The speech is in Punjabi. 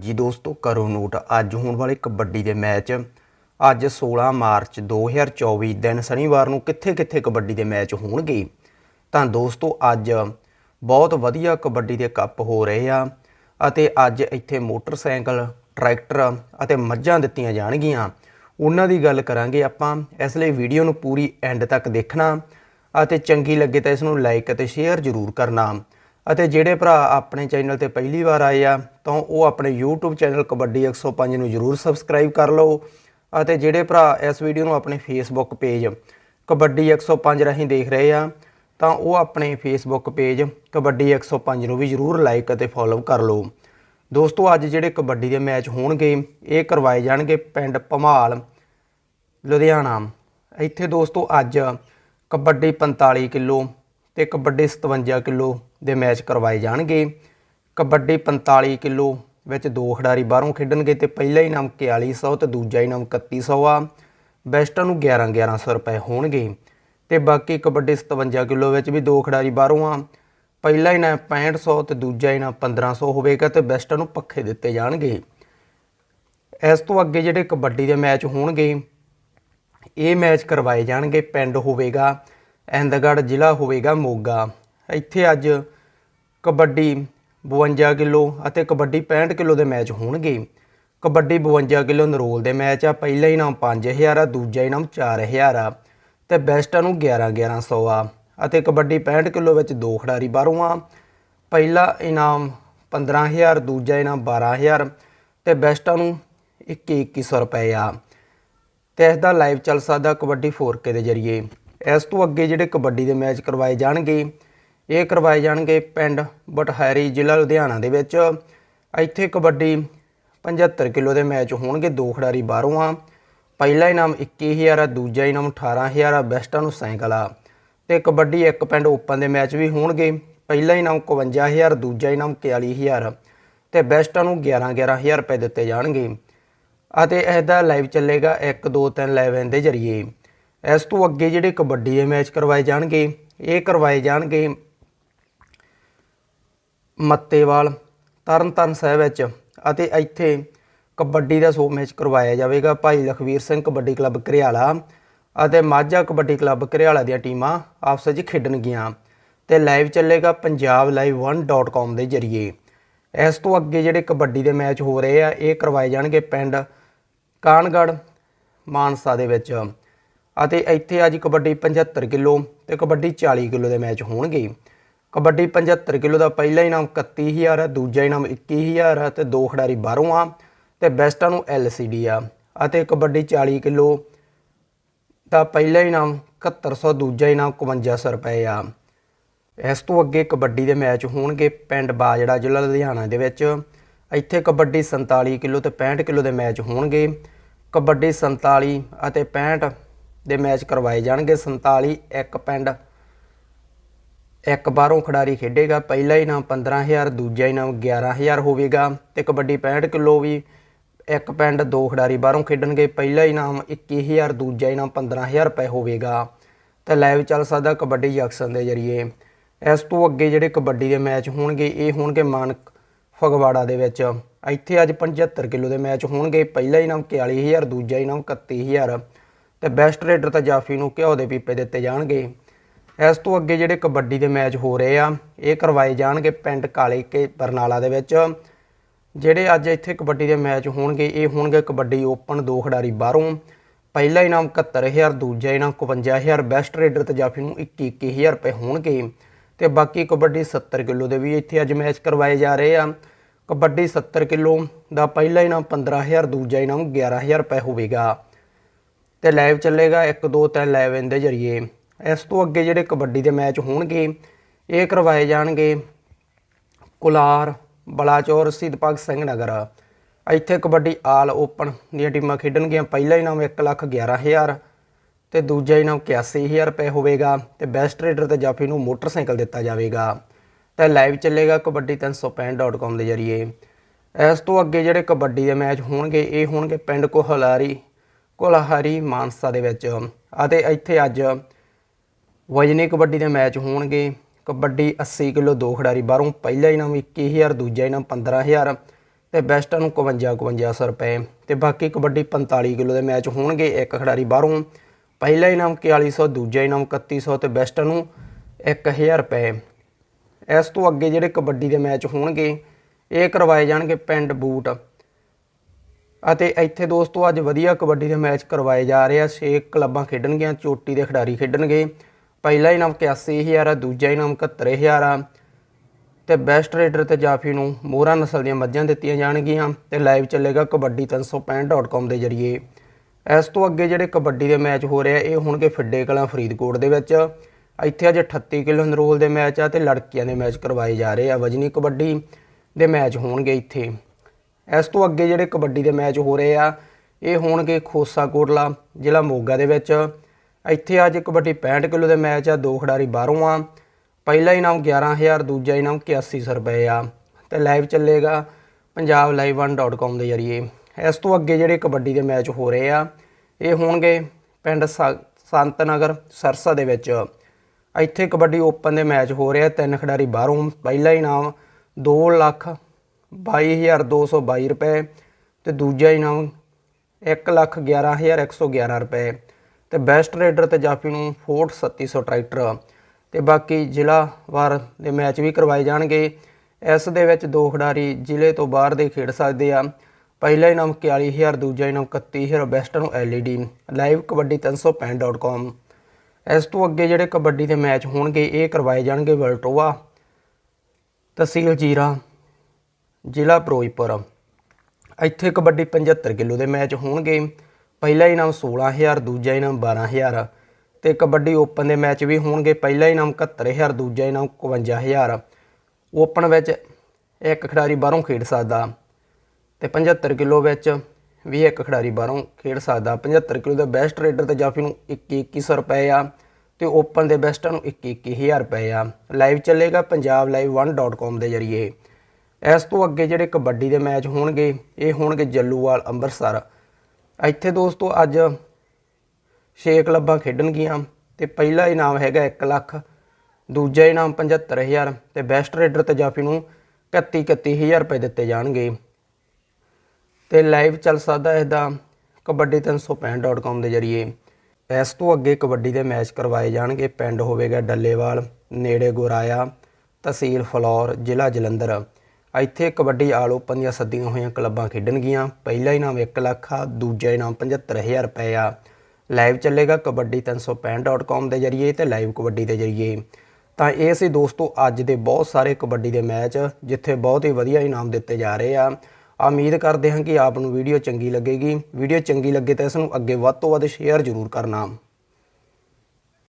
ਜੀ ਦੋਸਤੋ, ਕਰੋ ਨੋਟ। ਅੱਜ ਹੋਣ ਵਾਲੇ ਕਬੱਡੀ ਦੇ ਮੈਚ, ਅੱਜ 16 ਮਾਰਚ 2024 ਦਿਨ ਸ਼ਨੀਵਾਰ ਨੂੰ ਕਿੱਥੇ-ਕਿੱਥੇ ਕਬੱਡੀ ਦੇ ਮੈਚ ਹੋਣਗੇ? ਤਾਂ ਦੋਸਤੋ, ਅੱਜ ਬਹੁਤ ਵਧੀਆ ਕਬੱਡੀ ਦੇ ਕੱਪ ਹੋ ਰਹੇ ਆ ਅਤੇ ਅੱਜ ਇੱਥੇ ਮੋਟਰਸਾਈਕਲ, ਟਰੈਕਟਰ ਅਤੇ ਮੱਝਾਂ ਦਿੱਤੀਆਂ ਜਾਣਗੀਆਂ। ਉਹਨਾਂ ਦੀ ਗੱਲ ਕਰਾਂਗੇ ਆਪਾਂ। ਇਸ ਲਈ ਵੀਡੀਓ ਨੂੰ ਪੂਰੀ ਐਂਡ ਤੱਕ ਦੇਖਣਾ ਅਤੇ ਚੰਗੀ ਲੱਗੇ ਤਾਂ ਇਸ ਨੂੰ ਲਾਈਕ ਅਤੇ ਸ਼ੇਅਰ ਜ਼ਰੂਰ ਕਰਨਾ। ਅਤੇ ਜਿਹੜੇ ਭਰਾ ਆਪਣੇ ਚੈਨਲ ਤੇ ਪਹਿਲੀ ਵਾਰ ਆਏ ਆ, ਤਾਂ ਉਹ ਆਪਣੇ YouTube ਚੈਨਲ ਕਬੱਡੀ 105 ਨੂੰ ਜ਼ਰੂਰ ਸਬਸਕ੍ਰਾਈਬ ਕਰ ਲਓ ਅਤੇ ਜਿਹੜੇ ਭਰਾ ਇਸ ਵੀਡੀਓ ਨੂੰ ਆਪਣੇ Facebook ਪੇਜ ਕਬੱਡੀ 105 ਰਾਹੀਂ ਦੇਖ ਰਹੇ ਆ, ਤਾਂ ਉਹ ਆਪਣੇ Facebook ਪੇਜ ਕਬੱਡੀ 105 ਨੂੰ ਵੀ ਜ਼ਰੂਰ ਲਾਈਕ ਅਤੇ ਫੋਲੋ ਕਰ ਲਓ। ਦੋਸਤੋ, ਅੱਜ ਜਿਹੜੇ ਕਬੱਡੀ ਦੇ ਮੈਚ ਹੋਣਗੇ, ਇਹ ਕਰਵਾਏ ਜਾਣਗੇ ਪਿੰਡ ਭਮਾਲ, ਲੁਧਿਆਣਾ। ਇੱਥੇ ਦੋਸਤੋ, ਅੱਜ ਕਬੱਡੀ 45 ਕਿਲੋ ਤੇ ਕਬੱਡੀ 57 ਕਿਲੋ ਦੇ ਮੈਚ ਕਰਵਾਏ ਜਾਣਗੇ। ਕਬੱਡੀ 45 ਕਿਲੋ ਵਿੱਚ ਦੋ ਖਿਡਾਰੀ ਬਾਹਰੋਂ ਖੇਡਣਗੇ ਤੇ ਪਹਿਲਾ ਇਨਾਮ 4100 ਤੇ ਦੂਜਾ ਇਨਾਮ 3100 ਆ। ਬੈਸਟਾਂ ਨੂੰ 11 1100 ਰੁਪਏ ਹੋਣਗੇ। ਤੇ ਬਾਕੀ ਕਬੱਡੀ 57 ਕਿਲੋ ਵਿੱਚ ਵੀ ਦੋ ਖਿਡਾਰੀ ਬਾਹਰੋਂ ਆ। ਪਹਿਲਾ ਇਨਾਮ 6500 ਤੇ ਦੂਜਾ ਇਨਾਮ 1500 ਹੋਵੇਗਾ ਤੇ ਬੈਸਟਾਂ ਨੂੰ ਪੱਖੇ ਦਿੱਤੇ ਜਾਣਗੇ। ਇਸ ਤੋਂ ਅੱਗੇ ਜਿਹੜੇ ਕਬੱਡੀ ਦੇ ਮੈਚ ਹੋਣਗੇ, ਇਹ ਮੈਚ ਕਰਵਾਏ ਜਾਣਗੇ। ਪਿੰਡ ਹੋਵੇਗਾ ਐਂਦਗੜ ਜ਼ਿਲ੍ਹਾ ਹੋਵੇਗਾ ਮੋਗਾ। ਇੱਥੇ ਅੱਜ ਕਬੱਡੀ 52 ਕਿਲੋ ਅਤੇ ਕਬੱਡੀ 65 ਕਿਲੋ ਦੇ ਮੈਚ ਹੋਣਗੇ। ਕਬੱਡੀ 52 ਕਿਲੋ ਨਰੋਲ ਦੇ ਮੈਚ ਆ। ਪਹਿਲਾ ਇਨਾਮ 5000 ਆ, ਦੂਜਾ ਇਨਾਮ 4000 ਆ ਤੇ ਬੈਸਟਾਂ ਨੂੰ 11 1100 ਆ ਅਤੇ ਕਬੱਡੀ 65 ਕਿਲੋ ਵਿੱਚ ਦੋ ਖਿਡਾਰੀ ਬਾਹਰੋਂ ਆ। ਪਹਿਲਾ ਇਨਾਮ 15000 ਦੂਜਾ ਇਨਾਮ 12000 ਤੇ ਬੈਸਟਾਂ ਨੂੰ 21 2100 ਰੁਪਏ ਆ। ਤੇ ਇਸ ਦਾ ਲਾਈਵ ਚੱਲ ਸਕਦਾ ਕਬੱਡੀ 4K ਦੇ ਜ਼ਰੀਏ। ਇਸ ਤੋਂ ਅੱਗੇ ਜਿਹੜੇ ਕਬੱਡੀ ਦੇ ਮੈਚ ਕਰਵਾਏ ਜਾਣਗੇ ਇਹ ਕਰਵਾਏ ਜਾਣਗੇ ਪਿੰਡ ਬਟਹਾਰੀ ਜ਼ਿਲ੍ਹਾ ਲੁਧਿਆਣਾ ਦੇ ਵਿੱਚ। ਇੱਥੇ ਕਬੱਡੀ 75 ਕਿਲੋ ਦੇ ਮੈਚ ਹੋਣਗੇ, ਦੋ ਖਿਡਾਰੀ ਬਾਹਰੋਂ ਆ। ਪਹਿਲਾ ਇਨਾਮ 21000 ਆ, ਦੂਜਾ ਇਨਾਮ 18000 ਆ, ਬੈਸਟਾਂ ਨੂੰ ਸਾਈਕਲ ਆ। ਤੇ ਕਬੱਡੀ ਇੱਕ ਪਿੰਡ ਓਪਨ ਦੇ ਮੈਚ ਵੀ ਹੋਣਗੇ, ਪਹਿਲਾ ਇਨਾਮ 51000 ਦੂਜਾ ਇਨਾਮ 41000 ਤੇ ਬੈਸਟਾਂ ਨੂੰ 11 11000 ਰੁਪਏ ਦਿੱਤੇ ਜਾਣਗੇ। ਅਤੇ ਇਹਦਾ ਲਾਈਵ ਚੱਲੇਗਾ 1 2 3 11 ਦੇ ਜ਼ਰੀਏ। ਇਸ ਤੋਂ ਅੱਗੇ ਜਿਹੜੇ ਕਬੱਡੀ ਦੇ ਮੈਚ ਕਰਵਾਏ ਜਾਣਗੇ, ਇਹ ਕਰਵਾਏ ਜਾਣਗੇ ਮੱਤੇਵਾਲ, ਤਰਨਤਾਰਨ ਸਾਹਿਬ ਵਿੱਚ ਅਤੇ ਇੱਥੇ ਕਬੱਡੀ ਦਾ ਸੋ ਮੈਚ ਕਰਵਾਇਆ ਜਾਵੇਗਾ ਭਾਈ ਲਖਵੀਰ ਸਿੰਘ ਕਬੱਡੀ ਕਲੱਬ ਘਰਿਆਲਾ ਅਤੇ ਮਾਝਾ ਕਬੱਡੀ ਕਲੱਬ ਘਰਿਆਲਾ ਦੀਆਂ ਟੀਮਾਂ ਆਪਸ ਵਿੱਚ ਖੇਡਣਗੀਆਂ ਤੇ ਲਾਈਵ ਚੱਲੇਗਾ ਪੰਜਾਬ ਲਾਈਵ 1.com ਦੇ ਜ਼ਰੀਏ। ਇਸ ਤੋਂ ਅੱਗੇ ਜਿਹੜੇ ਕਬੱਡੀ ਦੇ ਮੈਚ ਹੋ ਰਹੇ ਆ, ਇਹ ਕਰਵਾਏ ਜਾਣਗੇ ਪਿੰਡ ਕਾਨਗੜ, ਮਾਨਸਾ ਦੇ ਵਿੱਚ ਅਤੇ ਇੱਥੇ ਅੱਜ ਕਬੱਡੀ 75 ਕਿਲੋ ਤੇ ਕਬੱਡੀ 40 ਕਿਲੋ ਦੇ ਮੈਚ ਹੋਣਗੇ। ਕਬੱਡੀ 75 ਕਿਲੋ ਦਾ ਪਹਿਲਾ ਇਨਾਮ 31000 ਹੈ, ਦੂਜਾ ਇਨਾਮ 21000 ਹੈ ਤੇ ਦੋ ਖਿਡਾਰੀ ਬਾਹਰੋਂ ਆ ਤੇ ਬੈਸਟਾਂ ਨੂੰ LCD ਆ ਅਤੇ ਕਬੱਡੀ 40 ਕਿਲੋ ਦਾ ਪਹਿਲਾ ਇਨਾਮ 7100 ਦੂਜਾ ਇਨਾਮ 5100 ਰੁਪਏ ਆ। ਇਸ ਤੋਂ ਅੱਗੇ ਕਬੱਡੀ ਦੇ ਮੈਚ ਹੋਣਗੇ ਪਿੰਡ ਬਾਜੜਾ ਜ਼ਿਲ੍ਹਾ ਲੁਧਿਆਣਾ ਦੇ ਵਿੱਚ। ਇੱਥੇ ਕਬੱਡੀ 47 ਕਿਲੋ ਤੇ 65 ਕਿਲੋ ਦੇ ਮੈਚ ਹੋਣਗੇ। ਕਬੱਡੀ 47 ਅਤੇ 65 ਦੇ ਮੈਚ ਕਰਵਾਏ ਜਾਣਗੇ। 47 ਇੱਕ ਪਿੰਡ ਇੱਕ ਬਾਹਰੋਂ ਖਿਡਾਰੀ ਖੇਡੇਗਾ, ਪਹਿਲਾ ਇਨਾਮ 15000 ਦੂਜਾ ਇਨਾਮ 11000 ਹੋਵੇਗਾ ਤੇ ਕਬੱਡੀ 65 ਕਿਲੋ ਵੀ ਇੱਕ ਪਿੰਡ ਦੋ ਖਿਡਾਰੀ ਬਾਹਰੋਂ ਖੇਡਣਗੇ, ਪਹਿਲਾ ਇਨਾਮ 21000 ਦੂਜਾ ਇਨਾਮ 15000 ਰੁਪਏ ਹੋਵੇਗਾ। ਤੇ ਲਾਈਵ ਚੱਲ ਸਕਦਾ ਕਬੱਡੀ ਜੰਕਸ਼ਨ ਦੇ ਜ਼ਰੀਏ। ਇਸ ਤੋਂ ਅੱਗੇ ਜਿਹੜੇ ਕਬੱਡੀ ਦੇ ਮੈਚ ਹੋਣਗੇ, ਇਹ ਹੋਣਗੇ ਮਾਨਕ ਫਗਵਾੜਾ ਦੇ ਵਿੱਚ। ਇੱਥੇ ਅੱਜ 75 ਕਿਲੋ ਦੇ ਮੈਚ ਹੋਣਗੇ, ਪਹਿਲਾ ਇਨਾਮ 41000 ਦੂਜਾ ਇਨਾਮ 31000 ਤੇ ਬੈਸਟ ਰੇਡਰ ਤਾਂ ਜਾਫੀ ਨੂੰ ਘਿਓ ਦੇ ਪੀਪੇ ਦਿੱਤੇ ਜਾਣਗੇ। ਇਸ ਤੋਂ ਅੱਗੇ ਜਿਹੜੇ ਕਬੱਡੀ ਦੇ ਮੈਚ ਹੋ ਰਹੇ ਆ, ਇਹ ਕਰਵਾਏ ਜਾਣਗੇ ਪਿੰਡ ਕਾਲੇ ਕੇ ਬਰਨਾਲਾ ਦੇ ਵਿੱਚ। ਜਿਹੜੇ ਅੱਜ ਇੱਥੇ ਕਬੱਡੀ ਦੇ ਮੈਚ ਹੋਣਗੇ, ਇਹ ਹੋਣਗੇ ਕਬੱਡੀ ਓਪਨ ਦੋ ਖਿਡਾਰੀ ਬਾਹਰੋਂ। ਪਹਿਲਾ ਇਨਾਮ 71000 ਦੂਜਾ ਇਨਾਮ 51000 ਬੈਸਟ ਰੇਡਰ ਤੇ ਜਾਫੀ ਨੂੰ 21 21000 ਰੁਪਏ ਹੋਣਗੇ। ਤੇ ਬਾਕੀ ਕਬੱਡੀ 70 ਕਿਲੋ ਦੇ ਵੀ ਇੱਥੇ ਅੱਜ ਮੈਚ ਕਰਵਾਏ ਜਾ ਰਹੇ ਆ। ਕਬੱਡੀ 70 ਕਿਲੋ ਦਾ ਪਹਿਲਾ ਇਨਾਮ 15000 ਦੂਜਾ ਇਨਾਮ 11000 ਰੁਪਏ ਹੋਵੇਗਾ। ਤੇ ਲਾਈਵ ਚੱਲੇਗਾ 1 2 3 11 ਦੇ ਜ਼ਰੀਏ। ਇਸ ਤੋਂ ਅੱਗੇ ਜਿਹੜੇ ਕਬੱਡੀ ਦੇ ਮੈਚ ਹੋਣਗੇ, ਇਹ ਕਰਵਾਏ ਜਾਣਗੇ ਕੁਲਾਰ, ਬਲਾਚੌਰ ਸ਼ਹੀਦ ਭਗਤ ਸਿੰਘ ਨਗਰ। ਇੱਥੇ ਕਬੱਡੀ ਆਲ ਓਪਨ ਦੀਆਂ ਟੀਮਾਂ ਖੇਡਣਗੀਆਂ। ਪਹਿਲਾ ਇਨਾਮ 1 ਲੱਖ 11000 ਤੇ ਦੂਜਾ ਇਨਾਮ 81000 ਰੁਪਏ ਹੋਵੇਗਾ ਤੇ ਬੈਸਟ ਰੇਡਰ ਤੇ ਜਾਫੀ ਨੂੰ ਮੋਟਰਸਾਈਕਲ ਦਿੱਤਾ ਜਾਵੇਗਾ। ਤੇ ਲਾਈਵ ਚੱਲੇਗਾ ਕਬੱਡੀ 365.com ਦੇ ਜ਼ਰੀਏ। ਇਸ ਤੋਂ ਅੱਗੇ ਜਿਹੜੇ ਕਬੱਡੀ ਦੇ ਮੈਚ ਹੋਣਗੇ, ਇਹ ਹੋਣਗੇ ਪਿੰਡ ਕੋਹਲਾਰੀ, ਕੋਲਾਹਾਰੀ ਮਾਨਸਾ ਦੇ ਵਿੱਚ। ਅਤੇ ਇੱਥੇ ਅੱਜ ਵਜਨੀ ਕਬੱਡੀ ਦੇ ਮੈਚ ਹੋਣਗੇ। ਕਬੱਡੀ 80 ਕਿਲੋ ਦੋ ਖਿਡਾਰੀ ਬਾਹਰੋਂ, ਪਹਿਲਾ ਇਨਾਮ 21000 ਦੂਜਾ ਇਨਾਮ 15000 ਤੇ ਬੈਸਟਾਂ ਨੂੰ 51 5100 ਰੁਪਏ। ਤੇ ਬਾਕੀ ਕਬੱਡੀ 45 ਕਿਲੋ ਦੇ ਮੈਚ ਹੋਣਗੇ, ਇੱਕ ਖਿਡਾਰੀ ਬਾਹਰੋਂ, ਪਹਿਲਾ ਇਨਾਮ 4100 ਦੂਜਾ ਇਨਾਮ 3100 ਤੇ ਬੈਸਟਾਂ ਨੂੰ 1000 ਰੁਪਏ। ਇਸ ਤੋਂ ਅੱਗੇ ਜਿਹੜੇ ਕਬੱਡੀ ਦੇ ਮੈਚ ਹੋਣਗੇ, ਇਹ ਕਰਵਾਏ ਜਾਣਗੇ ਪਿੰਡ ਬੂਟ। ਅਤੇ ਇੱਥੇ ਦੋਸਤੋ, ਅੱਜ ਵਧੀਆ ਕਬੱਡੀ ਦੇ ਮੈਚ ਕਰਵਾਏ ਜਾ ਰਹੇ ਆ। ਛੇ ਕਲੱਬਾਂ ਖੇਡਣਗੀਆਂ, ਚੋਟੀ ਦੇ ਖਿਡਾਰੀ ਖੇਡਣਗੇ। ਪਹਿਲਾ ਇਨਾਮ 81000 ਆ, ਦੂਜਾ ਇਨਾਮ 71000 ਆ। ਤੇ ਬੈਸਟ ਰੇਡਰ ਤੇ ਜਾਫੀ ਨੂੰ ਮੋਹਰਾ ਨਸਲ ਦੀਆਂ ਮੱਝਾਂ ਦਿੱਤੀਆਂ ਜਾਣਗੀਆਂ ਤੇ ਲਾਈਵ ਚੱਲੇਗਾ ਕਬੱਡੀ 365.com ਦੇ ਜ਼ਰੀਏ। ਇਸ ਤੋਂ ਅੱਗੇ ਜਿਹੜੇ ਕਬੱਡੀ ਦੇ ਮੈਚ ਹੋ ਰਹੇ ਆ, ਇਹ ਹੋਣਗੇ ਫਿੱਡੇ ਕਲਾਂ ਫਰੀਦਕੋਟ ਦੇ ਵਿੱਚ। ਇੱਥੇ ਅੱਜ 38 ਕਿਲੋ ਨਰੋਲ ਦੇ ਮੈਚ ਆ ਤੇ ਲੜਕੀਆਂ ਦੇ ਮੈਚ ਕਰਵਾਏ ਜਾ ਰਹੇ ਆ, ਵਜਨੀ ਕਬੱਡੀ ਦੇ ਮੈਚ ਹੋਣਗੇ ਇੱਥੇ। ਇਸ ਤੋਂ ਅੱਗੇ ਜਿਹੜੇ ਕਬੱਡੀ ਦੇ ਮੈਚ ਹੋ ਰਹੇ ਆ, ਇਹ ਹੋਣਗੇ ਖੋਸਾ ਕੋਟਲਾ ਜ਼ਿਲ੍ਹਾ ਮੋਗਾ ਦੇ ਵਿੱਚ। ਇੱਥੇ ਅੱਜ ਕਬੱਡੀ 65 ਕਿਲੋ ਦੇ ਮੈਚ ਆ, ਦੋ ਖਿਡਾਰੀ ਬਾਹਰੋਂ ਆ। ਪਹਿਲਾ ਇਨਾਮ 11000 ਦੂਜਾ ਇਨਾਮ 8100 ਰੁਪਏ ਆ। ਤੇ ਲਾਈਵ ਚੱਲੇਗਾ ਪੰਜਾਬ live1.com ਦੇ ਜ਼ਰੀਏ। ਇਸ ਤੋਂ ਅੱਗੇ ਜਿਹੜੇ ਕਬੱਡੀ ਦੇ ਮੈਚ ਹੋ ਰਹੇ ਆ, ਇਹ ਹੋਣਗੇ ਪਿੰਡ ਸਾ- ਸੰਤ ਨਗਰ ਸਰਸਾ ਦੇ ਵਿੱਚ। ਇੱਥੇ ਕਬੱਡੀ ਓਪਨ ਦੇ ਮੈਚ ਹੋ ਰਹੇ ਆ, ਤਿੰਨ ਖਿਡਾਰੀ ਬਾਹਰੋਂ। ਪਹਿਲਾ ਇਨਾਮ 2 ਲੱਖ 22222 ਰੁਪਏ ਤੇ ਦੂਜਾ ਇਨਾਮ 111111 ਰੁਪਏ। ਤੇ ਬੈਸਟ ਰੇਡਰ ਤੇ ਜਾਫੀ ਨੂੰ ਫੋਰਟ 3700 ਟਰੈਕਟਰ। ਤੇ ਬਾਕੀ ਜ਼ਿਲ੍ਹਾ ਵਾਰ ਦੇ ਮੈਚ ਵੀ ਕਰਵਾਏ ਜਾਣਗੇ। ਇਸ ਦੇ ਵਿੱਚ ਦੋ ਖਿਡਾਰੀ ਜ਼ਿਲ੍ਹੇ ਤੋਂ ਬਾਹਰ ਦੇ ਖੇਡ ਸਕਦੇ ਆ। ਪਹਿਲਾ ਇਨਾਮ 41000 ਦੂਜਾ ਇਨਾਮ 31000 ਬੈਸਟ ਨੂੰ LED ਲਾਈਵ ਕਬੱਡੀ 365.com ਇਸ ਤੋਂ ਅੱਗੇ ਜਿਹੜੇ ਕਬੱਡੀ ਦੇ ਮੈਚ ਹੋਣਗੇ, ਇਹ ਕਰਵਾਏ ਜਾਣਗੇ ਵਲਟੋਆ, ਤਹਿਸੀਲ ਜੀਰਾ, ਜ਼ਿਲ੍ਹਾ ਫਿਰੋਜ਼ਪੁਰ। ਇੱਥੇ ਕਬੱਡੀ 75 ਕਿਲੋ ਦੇ ਮੈਚ ਹੋਣਗੇ। ਪਹਿਲਾ ਇਨਾਮ 16000 ਦੂਜਾ ਇਨਾਮ 12000 ਤੇ ਕਬੱਡੀ ਓਪਨ ਦੇ ਮੈਚ ਵੀ ਹੋਣਗੇ। ਪਹਿਲਾ ਇਨਾਮ 71000 ਦੂਜਾ ਇਨਾਮ 51000 ਓਪਨ ਵਿੱਚ ਇੱਕ ਖਿਡਾਰੀ ਬਾਹਰੋਂ ਖੇਡ ਸਕਦਾ ਤੇ 75 ਕਿਲੋ ਵਿੱਚ ਵੀ ਇੱਕ ਖਿਡਾਰੀ ਬਾਹਰੋਂ ਖੇਡ ਸਕਦਾ। 75 ਕਿਲੋ ਦਾ ਬੈਸਟ ਰੇਡਰ ਤੇ ਜਾਫੀ ਨੂੰ 2100 ਰੁਪਏ ਆ ਤੇ ਓਪਨ ਦੇ ਬੈਸਟਾਂ ਨੂੰ 21000 ਰੁਪਏ ਆ। ਲਾਈਵ ਚੱਲੇਗਾ ਪੰਜਾਬ live1.com ਦੇ ਜ਼ਰੀਏ। ਇਸ ਤੋਂ ਅੱਗੇ ਜਿਹੜੇ ਕਬੱਡੀ ਦੇ ਮੈਚ ਹੋਣਗੇ, ਇਹ ਹੋਣਗੇ ਜੱਲੂਵਾਲ ਅੰਮ੍ਰਿਤਸਰ ਇੱਥੇ ਦੋਸਤੋ ਅੱਜ 6 ਕਲੱਬਾਂ ਖੇਡਣਗੀਆਂ ਤੇ ਪਹਿਲਾ ਇਨਾਮ ਹੈਗਾ 1 ਲੱਖ, ਦੂਜਾ ਇਨਾਮ 75000 ਤੇ ਬੈਸਟ ਰੇਡਰ ਤੇ ਜਾਫੀ ਨੂੰ 31 31000 ਰੁਪਏ ਦਿੱਤੇ ਜਾਣਗੇ। ਤੇ ਲਾਈਵ ਚੱਲ ਸਕਦਾ ਇਸ ਦਾ ਕਬੱਡੀ 365.com ਦੇ ਜ਼ਰੀਏ। ਇਸ ਤੋਂ ਅੱਗੇ ਕਬੱਡੀ ਦੇ ਮੈਚ ਕਰਵਾਏ ਜਾਣਗੇ, ਪਿੰਡ ਹੋਵੇਗਾ ਡੱਲੇਵਾਲ, ਨੇੜੇ ਗੁਰਾਇਆ, ਤਹਿਸੀਲ ਫਲੌਰ, ਜ਼ਿਲ੍ਹਾ ਜਲੰਧਰ। ਇੱਥੇ ਕਬੱਡੀ ਆਲ ਓਪਨ ਦੀਆਂ ਸੱਦੀਆਂ ਹੋਈਆਂ ਕਲੱਬਾਂ ਖੇਡਣਗੀਆਂ ਪਹਿਲਾ ਇਨਾਮ 1 ਲੱਖ ਆ, ਦੂਜਾ ਇਨਾਮ 75000 ਰੁਪਏ ਆ। ਲਾਈਵ ਚੱਲੇਗਾ ਕਬੱਡੀ 365.com ਦੇ ਜ਼ਰੀਏ ਤੇ ਲਾਈਵ ਕਬੱਡੀ ਦੇ ਜ਼ਰੀਏ। ਤਾਂ ਇਹ ਸੀ ਦੋਸਤੋ, ਅੱਜ ਦੇ ਬਹੁਤ ਸਾਰੇ ਕਬੱਡੀ ਦੇ ਮੈਚ, ਜਿੱਥੇ ਬਹੁਤ ਹੀ ਵਧੀਆ ਇਨਾਮ ਦਿੱਤੇ ਜਾ ਰਹੇ ਆ। ਉਮੀਦ ਕਰਦੇ ਹਾਂ ਕਿ ਆਪ ਨੂੰ ਵੀਡੀਓ ਚੰਗੀ ਲੱਗੇਗੀ। ਵੀਡੀਓ ਚੰਗੀ ਲੱਗੇ ਤਾਂ ਇਸ ਨੂੰ ਅੱਗੇ ਵੱਧ ਤੋਂ ਵੱਧ ਸ਼ੇਅਰ ਜ਼ਰੂਰ ਕਰਨਾ।